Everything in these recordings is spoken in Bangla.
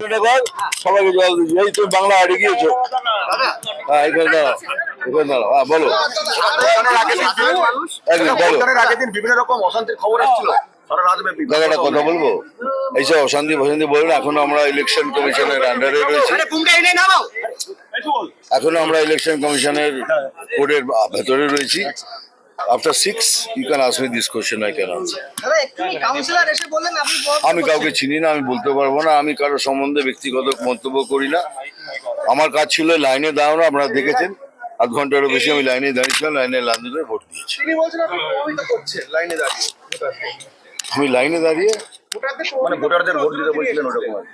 এবার সবাইকে জল দিচ্ছি এই তুমি বাংলা হারিয়ে গিয়েছো। হ্যাঁ এখানে দাঁড়াও। এখানে দাঁড়াও। হ্যাঁ বলো। আগের দিন বিভিন্ন মানুষ একদিন বলো। ভোটদানের আগের দিন বিভিন্ন রকম অশান্তির খবর এসেছিল। সারা রাতব্যাপী দাদা একটা কথা বলব? এইসব অশান্তি ফশান্তি বলবেন এখনও আমরা ইলেকশন কমিশনের আন্ডারে রয়েছি। এখনও আমরা ইলেকশন কমিশনের কোডের ভেতরে রয়েছি। After six you can ask me this question I can answer দাদা এক্ষুনি কাউন্সিলর এসে বললেন আপনি বড় আমি কাউকে চিনি না আমি বলতে পারব না আমি কারও সম্বন্ধে ব্যক্তিগত মন্তব্য করি না। আমার কাজ ছিল লাইনে দাঁড়ানো আপনারা দেখেছেন। আধ ঘন্টারও বেশি আমি লাইনে দাঁড়িয়েছিলাম লাইনে লাইন ভোট দিয়েছি। তিনি বলছেন আপনি প্রভাবিত করছে লাইনে দাঁড়িয়ে আমি লাইনে দাঁড়িয়ে? মানে।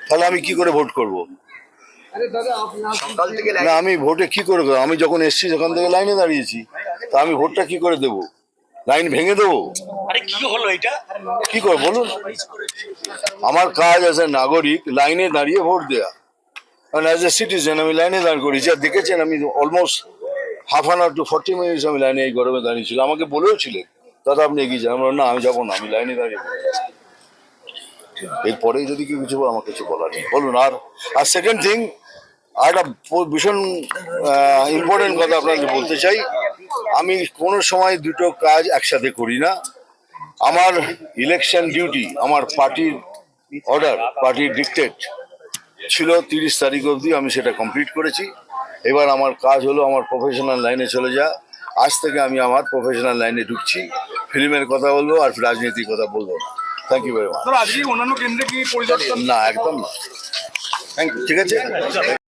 তাহলে আমি কি করে ভোট করব? না আমি ভোটে কি করে করব? আমি যখন এসছি সেখান থেকে লাইনে দাঁড়িয়েছি। তা আমি ভোটটা কি করে দেবো? লাইন ভেঙে দেবো? আরে কি হলো এটা? কি করে বলুন? আমার কাজ আছে নাগরিক লাইনে দাঁড়িয়ে ভোট দেয়া। কারণ অ্যাজ এ সিটিজেন আমি লাইনে দাঁড় করেছি। আর দেখেছেন আমি almost half an hour to forty minutes আমি লাইনে এই গরমে দাঁড়িয়েছিলাম আমাকে বলেও ছিলেন দাদা আপনি এগিয়ে যান। আমরা না আমি যাব না আমি লাইনে দাঁড়িয়ে। এরপরে যদি কেউ কিছু বলে আমার কিছু বলার নেই। বলুন আর আর সেকেন্ড থিং আর একটা ভীষণ ইম্পর্টেন্ট কথা আপনাকে বলতে চাই। আমি কোনো সময় দুটো কাজ একসাথে করি না। আমার ইলেকশন ডিউটি আমার পার্টির অর্ডার পার্টির ডিকটেট ছিল তিরিশ তারিখ অবধি আমি সেটা কমপ্লিট করেছি। এবার আমার কাজ হলো আমার প্রফেশনাল লাইনে চলে যা। আজ থেকে আমি আমার প্রফেশনাল লাইনে ঢুকছি। ফিল্মের কথা বলব আর রাজনীতির কথা বলব না। থ্যাংক ইউ ভেরি মাচ না একদম না। থ্যাংক ইউ ঠিক আছে?